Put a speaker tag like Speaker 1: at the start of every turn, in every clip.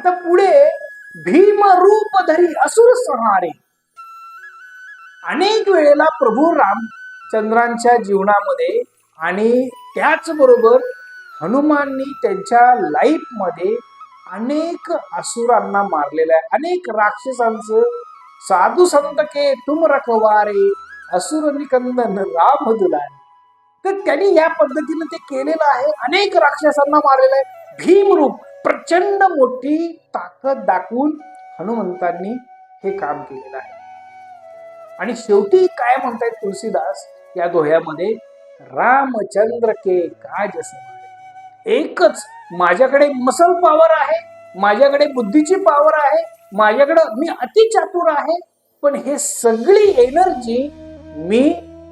Speaker 1: आता पुढे भीम रूप धरी असुर संहारे. अनेक वेळेला प्रभू रामचंद्रांच्या जीवनामध्ये आणि त्याचबरोबर हनुमाननी त्यांच्या लाईफमध्ये अनेक असुरांना मारलेलं आहे. अनेक राक्षसांचं साधू संत के तुम रखवारे असुर निकंदन राम दुलारे. तर त्यांनी या पद्धतीनं ते केलेलं आहे. अनेक राक्षसांना मारलेलं आहे. भीमरूप प्रचंड मोठी ताकद दाखवून हनुमंतांनी हे काम केलेलं आहे. आणि शेवटी काय म्हणतायत तुलसीदास? या दोह्यामध्ये रामचंद्र के काज समारे एकच माझ्याकडे मसल पॉवर आहे माझ्याकडे बुद्धीची पॉवर आहे माझ्याकडं मी अति चातुर आहे पण हे सगळी एनर्जी मी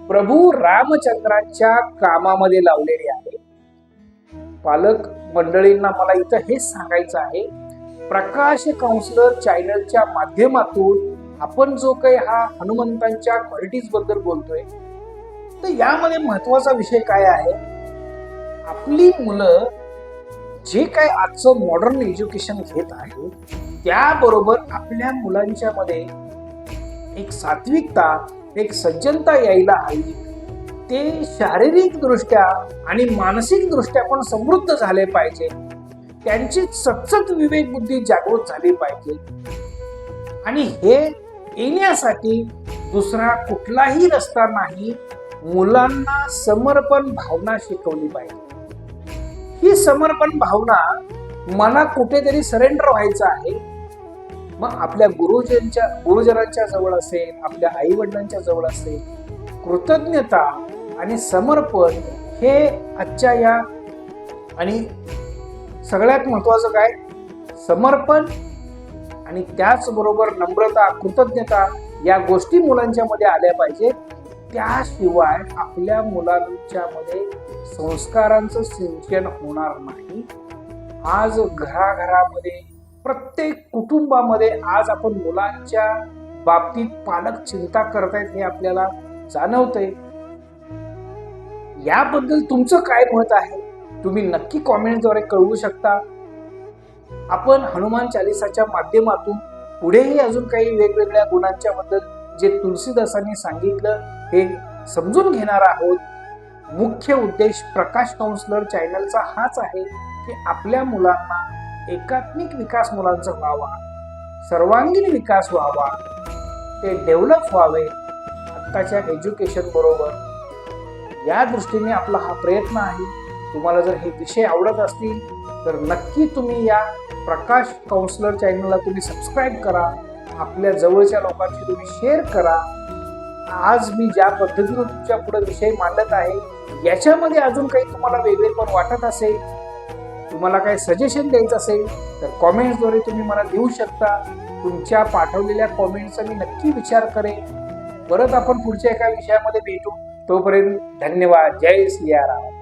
Speaker 1: प्रभू रामचंद्राच्या कामामध्ये लावलेली आहे. पालक मंडळींना मला इथं हेच सांगायचं आहे. प्रकाश काउन्सिलर चॅनलच्या माध्यमातून आपण जो काही हा हनुमंतांच्या क्वालिटीजबद्दल बोलतोय तर यामध्ये महत्त्वाचा विषय काय आहे? आपली मुलं जे काय आजचं मॉडर्न एज्युकेशन घेत आहे त्याबरोबर आपल्या मुलांच्या मध्ये एक सात्विकता एक सज्जनता यायला हवी. ते शारीरिकदृष्ट्या आणि मानसिकदृष्ट्या पण समृद्ध झाले पाहिजे. त्यांची सतसत विवेकबुद्धी जागृत झाली पाहिजे. आणि हे येण्यासाठी दुसरा कुठलाही रस्ता नाही मुलांना समर्पण भावना शिकवली पाहिजे. ही समर्पण भावना मला कुठेतरी सरेंडर व्हायचं आहे. मग आपल्या गुरुजनच्या गुरुजनांच्या जवळ असेल आपल्या आई वडिलांच्या जवळ असेल कृतज्ञता आणि समर्पण हे आजच्या या आणि सगळ्यात महत्वाचं काय? समर्पण आणि त्याचबरोबर नम्रता कृतज्ञता या गोष्टी मुलांच्या मध्ये आल्या पाहिजेत. त्याशिवाय आपल्या मुलांच्या मध्ये संस्कारांचं सिंचन होणार नाही. आज घराघरामध्ये प्रत्येक कुटुंबामध्ये आज आपण मुलांच्या बाबतीत पालक चिंता करतायत हे आपल्याला जाणवतंय. याबद्दल तुमचं काय मत आहे? तुम्ही नक्की कॉमेंटद्वारे कळवू शकता. आपण हनुमान चालिसाच्या माध्यमातून पुढेही अजून काही वेगवेगळ्या गुणांच्या बद्दल जे तुलसीदासांनी सांगितलं हे समजून घेणार आहोत. मुख्य उद्देश प्रकाश काउन्सलर चॅनलचा हाच आहे की आपल्या मुलांना एकात्मिक विकास मुलांचा व्हावा सर्वांगीण विकास व्हावा ते डेव्हलप व्हावे. आत्ताच्या एज्युकेशन बरोबर या दृष्टीने आपला हा प्रयत्न आहे. तुम्हाला जर हे विषय आवडत असतील तर नक्की तुम्ही या प्रकाश काउन्सिलर चॅनलला तुम्ही सबस्क्राईब करा. आपल्या जवळच्या लोकांशी तुम्ही शेअर करा. आज मी ज्या पद्धतीनं तुमच्यापुढे विषय मांडत आहे याच्यामध्ये अजून काही तुम्हाला वेगळे पण वाटत असेल तुम्हाला काही सजेशन द्यायचं असेल तर कॉमेंट्सद्वारे तुम्ही मला देऊ शकता. तुमच्या पाठवलेल्या कॉमेंट्सचा मी नक्की विचार करेन. परत आपण पुढच्या एका विषयामध्ये भेटू. तोपर्यंत धन्यवाद. जय सियाराम